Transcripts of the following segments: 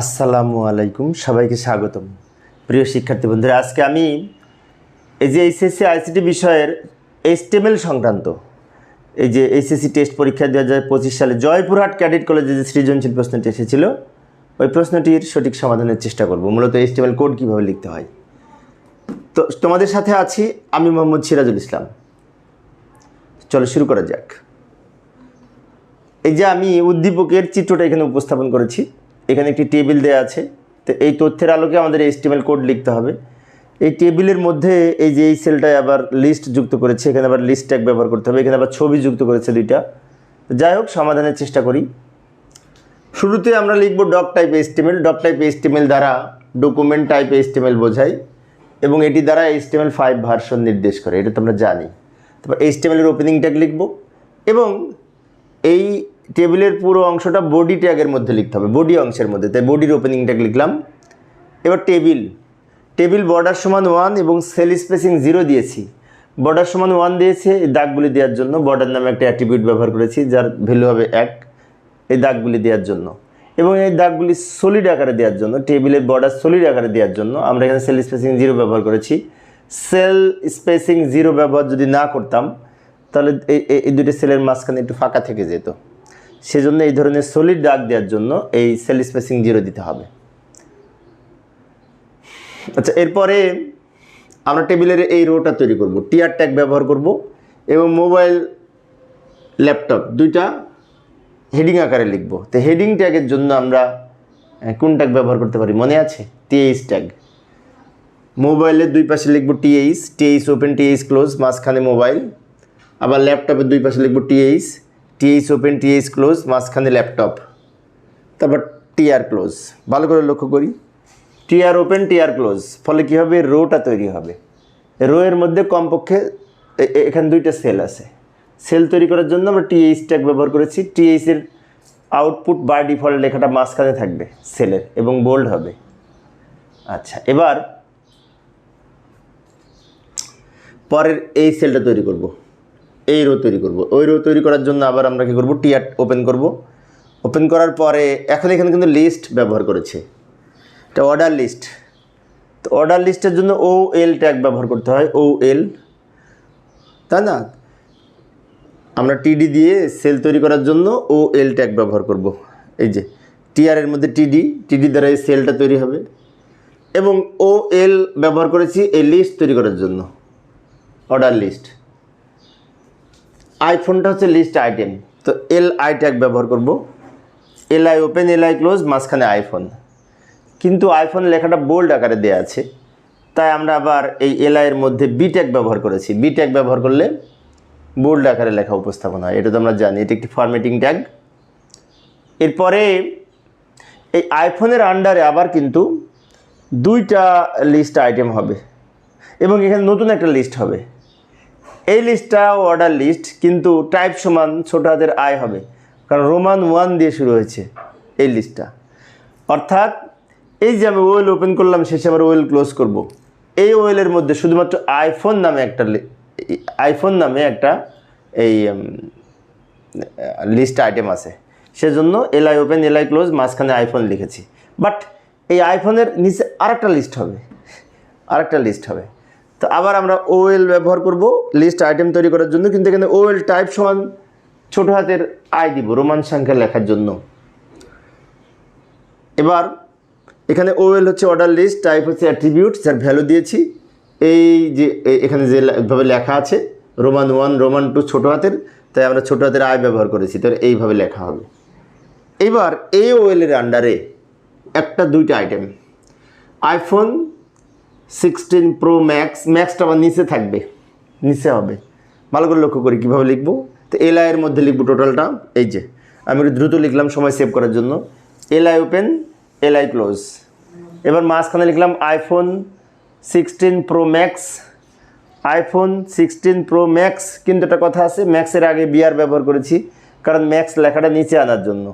আসসালামু আলাইকুম, সবাইকে স্বাগতম। প্রিয় শিক্ষার্থী বন্ধুরা, আজকে আমি এই যে এইচএসসি, আইসিটি বিষয়ের এস্টেমেল সংক্রান্ত এই যে এইচএসসি টেস্ট পরীক্ষা দু হাজার পঁচিশ সালে জয়পুরহাট ক্যাডেট কলেজে যে সৃজনশীল প্রশ্নটি এসেছিল, ওই প্রশ্নটির সঠিক সমাধানের চেষ্টা করব। মূলত এস্টেমেল কোড কীভাবে লিখতে হয়। তো তোমাদের সাথে আছি আমি মোহাম্মদ সিরাজুল ইসলাম। চলো শুরু করা যাক। এই যে আমি উদ্দীপকের চিত্রটা এখানে উপস্থাপন করেছি। এখানে একটি টেবিল দেওয়া আছে। তো এই তথ্যের আলোকে আমাদের এস্টিমেল কোড লিখতে হবে। এই টেবিলের মধ্যে এই যে এই সেলটায় আবার লিস্ট যুক্ত করেছে, এখানে আবার লিস্ট ট্যাগ ব্যবহার করতে হবে, এখানে আবার ছবি যুক্ত করেছে দুইটা। যাই হোক, সমাধানের চেষ্টা করি। শুরুতে আমরা লিখব doc type HTML doc type HTML দ্বারা ডকুমেন্ট টাইপ এস্টিমেল বোঝাই এবং এটি দ্বারা এস্টিমেল ফাইভ ভার্সন নির্দেশ করে, এটা তো আমরা জানি। তারপর এস্টিমেলের ওপেনিং ট্যাগ লিখব এবং এই টেবিলের পুরো অংশটা বডি ট্যাগের মধ্যে লিখতে হবে বডি অংশের মধ্যে। তাই বডির ওপেনিং ট্যাগ লিখলাম। এবার টেবিল টেবিল বর্ডার সমান ওয়ান এবং সেল স্পেসিং জিরো দিয়েছি। বর্ডার সমান ওয়ান দিয়েছে, এই দাগগুলি দেওয়ার জন্য বর্ডার নামে একটা অ্যাট্রিবিউট ব্যবহার করেছি, যার ভ্যালু হবে এক এই দাগগুলি দেওয়ার জন্য। এবং এই দাগগুলি সলিড আকারে দেওয়ার জন্য টেবিলের বর্ডার সলিড আকারে দেওয়ার জন্য আমরা এখানে সেল স্পেসিং জিরো ব্যবহার করেছি। সেল স্পেসিং জিরো ব্যবহার যদি না করতাম, তাহলে এই দুটো সেলের মাঝখানে একটু ফাঁকা থেকে যেত। সেজন্য এই ধরনের সলিড দাগ দেওয়ার জন্য এই সেল স্পেসিং জিরো দিতে হবে। আচ্ছা এরপরে আমরা টেবিলের এই রোটা তৈরি করব টিয়ার ট্যাগ ব্যবহার করব এবং মোবাইল ল্যাপটপ দুইটা হেডিং আকারে লিখব। তো হেডিং ট্যাগের জন্য আমরা কোন ট্যাগ ব্যবহার করতে পারি? মনে আছে? টিএইচ ট্যাগ মোবাইলের দুই পাশে লিখব T H T H open T H close মাঝখানে মোবাইল আবার ল্যাপটপের দুই পাশে লিখব T H T H open T H close মাঝখানে ল্যাপটপ তারপর টিআর ক্লোজ ভালো করে লক্ষ্য করি। টিআর ওপেন টিআর ক্লোজ ফলে কী হবে? রোটা তৈরি হবে। রো এর মধ্যে কমপক্ষে এখানে দুইটা সেল আছে। সেল তৈরি করার জন্য আমরা টিএইচ ট্যাগ ব্যবহার করেছি। টিএইচ এর আউটপুট বাই ডিফল্ট লেখাটা মাঝখানে থাকবে সেলের এবং বোল্ড হবে। আচ্ছা এবার পরের এই সেলটা তৈরি করব। এই রো তৈরি করব। ওই রো তৈরি করার জন্য আবার আমরা কী করব? টিআর ওপেন করব। ওপেন করার পরে এখন এখানে কিন্তু লিস্ট ব্যবহার করেছে। এটা অর্ডার লিস্ট তো অর্ডার লিস্টের জন্য ও এল ট্যাগ ব্যবহার করতে হয় ও এল তাই না? আমরা টিডি দিয়ে সেল তৈরি করার জন্য ও এল ট্যাগ ব্যবহার করব। এই যে টিআর এর মধ্যে টিডি টিডি দ্বারা এই সেলটা তৈরি হবে। এবং ও এল ব্যবহার করেছি এই লিস্ট তৈরি করার জন্য। অর্ডার লিস্ট আইফোনটা হচ্ছে লিস্ট আইটেম। তো এল আই ট্যাগ ব্যবহার করব। L I open, L I close, মাঝখানে আইফোন। কিন্তু আইফোন লেখাটা বোল্ড আকারে দেওয়া আছে। তাই আমরা আবার এই এল এর মধ্যে বি ট্যাগ ব্যবহার করেছি। বি ট্যাগ ব্যবহার করলে বোল্ড আকারে লেখা উপস্থাপন হয়। এটা তো আমরা জানি, এটি একটি ফরম্যাটিং ট্যাগ এরপরে এই আইফোনের আন্ডারে আবার কিন্তু দুইটা লিস্ট আইটেম হবে। এবং এখানে নতুন একটা লিস্ট হবে। এই লিস্টটা অর্ডার লিস্ট কিন্তু টাইপ সমান ছোট হাতের আয় হবে। কারণ রোমান ওয়ান দিয়ে শুরু হয়েছে এই লিস্টটা অর্থাৎ এই যে আমি ওয়েল ওপেন করলাম, শেষে আবার ওয়েল ক্লোজ করব। এই ওয়েলের মধ্যে শুধুমাত্র আইফোন নামে একটা আইফোন নামে একটা এই লিস্ট আইটেম আছে। সেজন্য L I open L I close মাঝখানে আইফোন লিখেছি। বাট এই আইফোনের নিচে আরেকটা লিস্ট হবে। আরেকটা লিস্ট হবে। তো আবার আমরা ওএল ব্যবহার করব লিস্ট আইটেম তৈরি করার জন্য, কিন্তু এখানে ওএল টাইপ সমান ছোট হাতের আই দিব, রোমান সংখ্যা লেখার জন্য। এবার এখানে ওএল হচ্ছে অর্ডার লিস্ট টাইপ হচ্ছে অ্যাট্রিবিউট যার ভ্যালু দিয়েছি। এই যে এখানে যে লে- ভাবে লেখা আছে, রোমান ওয়ান রোমান টু ছোটো হাতের, তাই আমরা ছোটো হাতের আয় ব্যবহার করেছি, তাহলে এইভাবে লেখা হবে। এবার এই ওয়েলের আন্ডারে একটা দুইটা item iPhone sixteen Pro Max ম্যাক্সটা আবার নিচে থাকবে, নিচে হবে। ভালো করে লক্ষ্য করি, কীভাবে লিখব? তো এল আইয়ের মধ্যে লিখব টোটালটা এই যে। আমি একটু দ্রুত লিখলাম, সময় সেভ করার জন্য। L I open L I close এবার মাঝখানে লিখলাম iPhone sixteen Pro Max iPhone sixteen Pro Max কিন্তু একটা কথা আছে ম্যাক্সের আগে বিয়ার ব্যবহার করেছি, কারণ ম্যাক্স লেখাটা নিচে আনার জন্য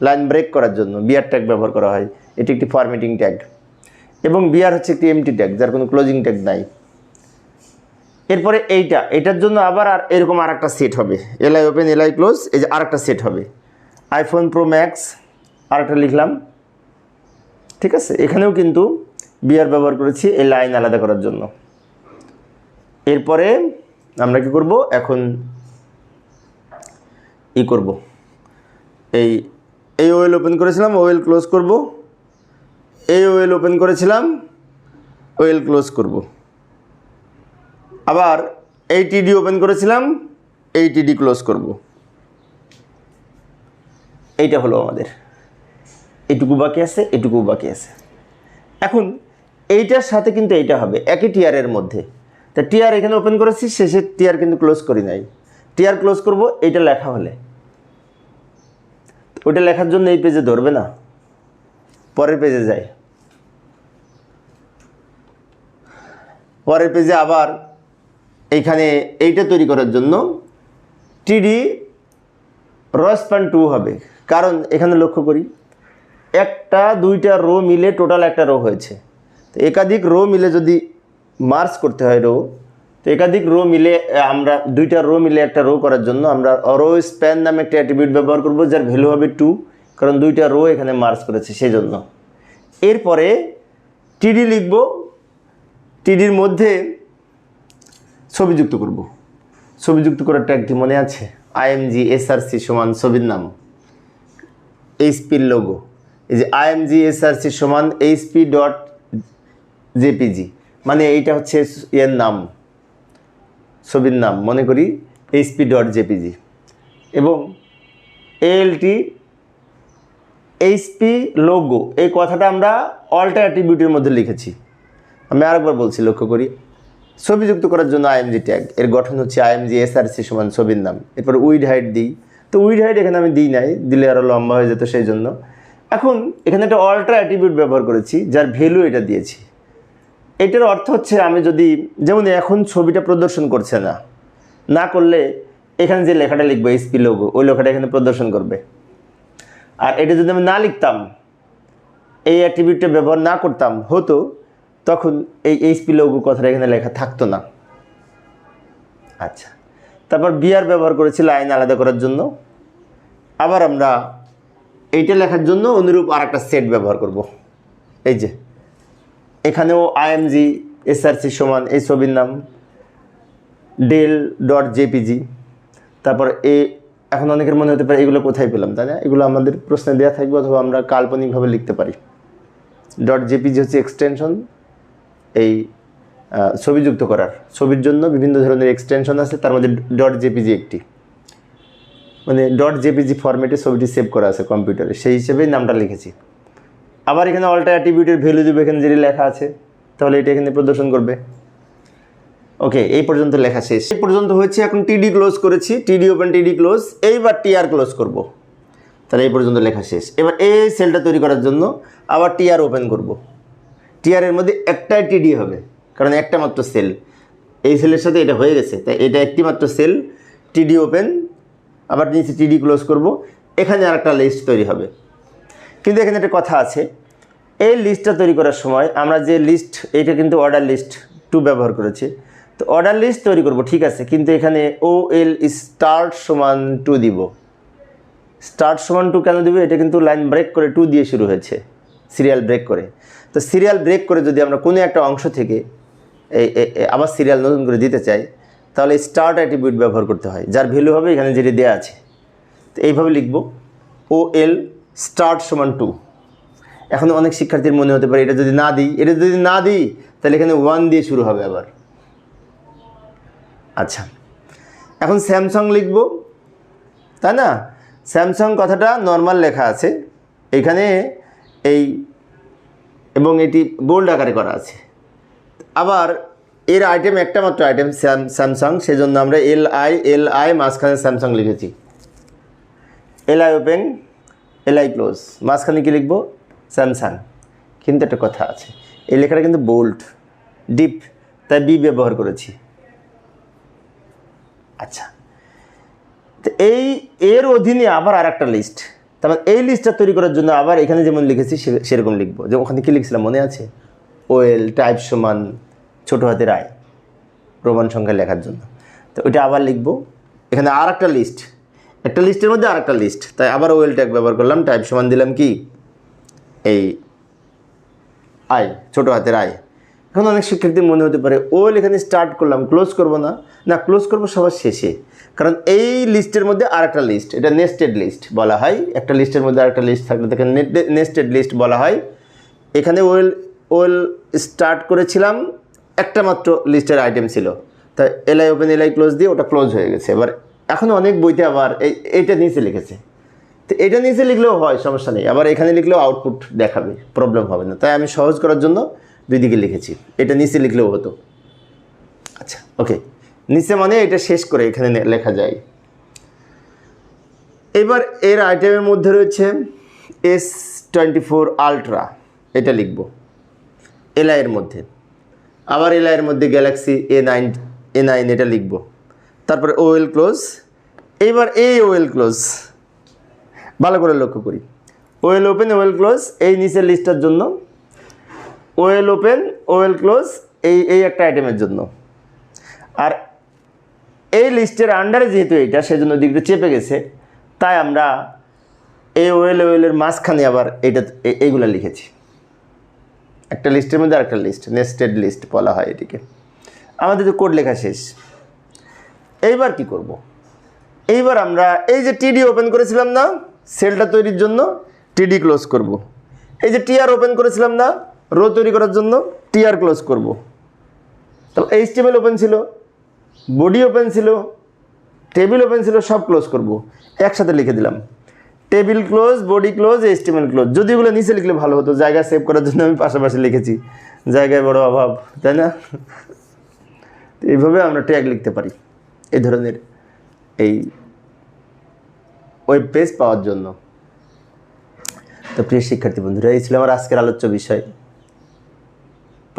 লাইন ব্রেক করার জন্য বিয়ার ট্যাগ ব্যবহার করা হয়। এটি একটি ফরম্যাটিং ট্যাগ এবং বিয়ার হচ্ছে একটি এমটি ট্যাগ যার কোনো ক্লোজিং ট্যাগ নাই। এরপরে এইটা, এটার জন্য আবার আর এরকম আর একটা সেট হবে এলআই ওপেন এলআই ক্লোজ এই যে আর একটা সেট হবে। আইফোন প্রো ম্যাক্স আর একটা লিখলাম। ঠিক আছে? এখানেও কিন্তু বিয়ার ব্যবহার করেছি এই লাইন আলাদা করার জন্য। এরপরে আমরা কি করব? এখন ই করব। এই এই ওয়েল ওপেন করেছিলাম ওয়েল ক্লোজ করব। এই ওয়েল ওপেন করেছিলাম ওয়েল ক্লোজ করব। আবার এই টিডি ওপেন করেছিলাম, এই টিডি ক্লোজ করব। এইটা হলো আমাদের। এটুকু বাকি আছে, এটুকু বাকি আছে। এখন এইটার সাথে কিন্তু এইটা হবে, একই টিয়ারের মধ্যে। তা টিয়ার এখানে ওপেন করেছি, শেষে টিয়ার কিন্তু ক্লোজ করি নাই। টিয়ার ক্লোজ করব, এইটা লেখা হলে। ওটা লেখার জন্য এই পেজে ধরবে না। পরের পেজে যায় পরের পেজে আবার এইখানে এইটা তৈরি করার জন্য টিডি রসপ্যান টু হবে। কারণ এখানে লক্ষ্য করি, একটা, দুইটা রো মিলে টোটাল একটা রো হয়েছে। তো একাধিক রো মিলে যদি মার্চ করতে হয় রো তো একাধিক রো মিলে আমরা দুইটা রো মিলে একটা রো করার জন্য আমরা রো স্প্যান নামে একটা অ্যাট্রিবিউট ব্যবহার করব যার ভ্যালু হবে টু কারণ দুইটা রো এখানে মার্চ করেছে সেই জন্য এরপরে টিডি লিখব টিডির মধ্যে ছবি যুক্ত করব। ছবি যুক্ত করার ট্যাগটি মনে আছে? আইএমজি এসআরসি সমান ছবির নাম। এইচপির লোগো এই যে আইএমজি এসআরসি সমান এইচপি ডট জেপিজি মানে এইটা হচ্ছে এর নাম। ছবির নাম। মনে করি এইচপি ডট জেপিজি এবং এএলটি এইচপি লোগো এই কথাটা আমরা অল্টার অ্যাট্রিবিউটের মধ্যে লিখেছি। আমি আরেকবার বলছি, লক্ষ্য করি। ছবি যুক্ত করার জন্য আইএমজি ট্যাগ এর গঠন হচ্ছে আইএমজি এসআরসি সমান ছবির নাম। এরপর উইড হাইট দিই। তো উইড হাইট এখানে আমি দিই নাই, দিলে আরও লম্বা হয়ে যেত সেই জন্য। এখন এখানে একটা অল্ট্রা অ্যাট্রিবিউট ব্যবহার করেছি, যার ভ্যালু এটা দিয়েছি। এটার অর্থ হচ্ছে আমি যদি, যেমন এখন ছবিটা প্রদর্শন করছে না না করলে এখানে যে লেখাটা লিখব এসপি লোগো ওই লেখাটা এখানে প্রদর্শন করবে। আর এটা যদি আমি না লিখতাম, এই অ্যাট্রিবিউটটা ব্যবহার না করতাম, হতো তখন এই এইচপি লোগো কথাটা এখানে লেখা থাকতো না। আচ্ছা। তারপর বিয়ার ব্যবহার করেছি লাইন আলাদা করার জন্য। আবার আমরা এইটা লেখার জন্য অনুরূপ আর একটা সেট ব্যবহার করব। এই যে, এখানেও আইএমজি, এসআরসি সমান এই ছবির নাম, ডেল ডট জেপিজি। তারপর এ, এখন অনেকের মনে হতে পারে এগুলো কোথায় পেলাম, তাই না? এগুলো আমাদের প্রশ্নে দেওয়া থাকবে অথবা আমরা কাল্পনিকভাবে লিখতে পারি। ডট জেপিজি হচ্ছে এক্সটেনশন এই ছবি যুক্ত করার। ছবির জন্য বিভিন্ন ধরনের এক্সটেনশন আছে, তার মধ্যে. ডট জেপিজি একটি। মানে. ডট জেপিজি ফরম্যাটে ছবিটি সেভ করা আছে কম্পিউটারে সেই হিসেবেই নামটা লিখেছি। আবার এখানে অল্টার অ্যাট্রিবিউটের ভ্যালু দেবে, এখানে যেটি লেখা আছে, তাহলে এটা এখানে প্রদর্শন করবে। ওকে এই পর্যন্ত লেখা শেষ। এই পর্যন্ত হয়েছে, এখন টিডি ক্লোজ করেছি। টিডি ওপেন টিডি ক্লোজ এইবার টিআর ক্লোজ করব। তাহলে এই পর্যন্ত লেখা শেষ। এবার এই সেলটা তৈরি করার জন্য আবার টিআর ওপেন করব। টিআরের মধ্যে একটাই টিডি হবে, কারণ একটা মাত্র সেল এই সেলের সাথে এটা হয়ে গেছে, তাই এটা একটি মাত্র সেল টিডি ওপেন আবার নিচে টিডি ক্লোজ করব, এখানে আর একটা লিস্ট তৈরি হবে। কিন্তু এখানে একটা কথা আছে, এই লিস্টটা তৈরি করার সময় আমরা যে লিস্ট এইটা কিন্তু অর্ডার লিস্ট টু ব্যবহার করেছি। তো অর্ডার লিস্ট তৈরি করব, ঠিক আছে, কিন্তু এখানে ও এল স্টার্ট সমান টু দিব। স্টার্ট সমান টু কেন দিব? এটা কিন্তু লাইন ব্রেক করে টু দিয়ে শুরু হয়েছে। সিরিয়াল ব্রেক করে। তো সিরিয়াল ব্রেক করে যদি আমরা কোনো একটা অংশ থেকে এই আবার সিরিয়াল নতুন করে দিতে চাই, তাহলে স্টার্ট অ্যাট্রিবিউট ব্যবহার করতে হয়, যার ভ্যালু হবে এখানে যেটি দেওয়া আছে। তো এইভাবে লিখব ও এল স্টার্ট সমান টু এখন অনেক শিক্ষার্থীর মনে হতে পারে এটা যদি না দিই, এটা যদি না দিই, তাহলে এখানে ওয়ান দিয়ে শুরু হবে আবার। আচ্ছা এখন স্যামসাং লিখব, তাই না? স্যামসাং কথাটা নর্মাল লেখা আছে, এখানে এই, এবং এটি বোল্ড আকারে করা আছে। আবার এর আইটেম একটা মাত্র আইটেম স্যামসাং সেজন্য আমরা এল আই এল আই মাঝখানে স্যামসাং লিখেছি। L I open L I close মাঝখানে কী লিখব? স্যামসাং কিন্তু একটা কথা আছে, এই লেখাটা কিন্তু বোল্ড ডিপ তাই বি ব্যবহার করেছি। আচ্ছা তো এই, এর অধীনে আবার আর একটা লিস্ট তারপর এই লিস্টটা তৈরি করার জন্য আবার এখানে যেমন লিখেছি সেরকম লিখব। যে ওখানে কী লিখছিলাম মনে আছে? ওয়েল টাইপ সমান ছোটো হাতের আয়, প্রমাণ সংখ্যা লেখার জন্য। তো ওইটা আবার লিখব। এখানে আর একটা লিস্ট একটা লিস্টের মধ্যে আর একটা লিস্ট তাই আবার ওয়েল ট্যাগ ব্যবহার করলাম। টাইপ সমান দিলাম কি? এই আয়, ছোটো হাতের আই এখন অনেক শিক্ষার্থী মনে হতে পারে ওয়েল এখানে স্টার্ট করলাম ক্লোজ করব না। না ক্লোজ করব সবার শেষে। কারণ এই লিস্টের মধ্যে আর একটা লিস্ট এটা নেস্টেড লিস্ট বলা হয়। একটা লিস্টের মধ্যে আরেকটা লিস্ট থাকলে তাকে নেস্টেড লিস্ট বলা হয়। এখানে ওয়েল ওয়েল স্টার্ট করেছিলাম, একটা মাত্র লিস্টের আইটেম ছিল। তা এলআই ওপেন এলআই ক্লোজ দিয়ে ওটা ক্লোজ হয়ে গেছে। এবার এখন অনেক বইতে আবার এই, এইটা নিচে লিখেছে। তো এটা নিচে লিখলেও হয়, সমস্যা নেই। আবার এখানে লিখলেও আউটপুট দেখাবে প্রবলেম হবে না। তাই আমি সহজ করার জন্য দুই দিকে লিখেছি। এটা নিচে লিখলেও হতো। আচ্ছা ওকে। নিচে মানে এটা শেষ করে এখানে লেখা যায়। এবার এর আইটেমের মধ্যে রয়েছে এস টোয়েন্টি ফোর আলট্রা এটা লিখব। এলআইয়ের মধ্যে। আবার এলআইয়ের মধ্যে Galaxy A nine A nine এটা লিখব। তারপরে ওয়েল ক্লোজ এইবার এই ওয়েল ক্লোজ ভালো করে লক্ষ্য করি। ওয়েল ওপেন ওয়েল ক্লোজ এই নিচের লিস্টটার জন্য ওয়েল ওপেন, ওয়েল ক্লোজ, এই এই একটা আইটেমের জন্য। আর এই লিস্টের আন্ডারে যেহেতু এইটা সেজন্য দিকটা চেপে গেছে। তাই আমরা এই ওয়েল, ওয়েলের মাঝখানে আবার এইটা এ- এইগুলো লিখেছি। একটা লিস্টের মধ্যে আরেকটা লিস্ট নেস্টেড লিস্ট বলা হয় এটিকে। আমাদের তো কোড লেখা শেষ। এইবার কি করব। এইবার আমরা এই যে টিডি ওপেন করেছিলাম না সেলটা তৈরির জন্য টিডি ক্লোজ করব। এই যে টিআর ওপেন করেছিলাম না রো তৈরি করার জন্য টিআর ক্লোজ করব। তাহলে এইচটিএমএল ওপেন ছিল, বডি ওপেন ছিল, টেবিল ওপেন ছিল, সব ক্লোজ করব। একসাথে লিখে দিলাম। Table close, body close, HTML close. যদি এগুলো নিচে লিখলে ভালো হতো, জায়গা সেভ করার জন্য আমি পাশাপাশি লিখেছি। জায়গায় বড় অভাব, তাই না? এইভাবে আমরা ট্যাগ লিখতে পারি এই ধরনের এই ওয়েব পেজ পাওয়ার জন্য। তো প্রিয় শিক্ষার্থী বন্ধুরা, এই ছিল আমার আজকের আলোচ্য বিষয়।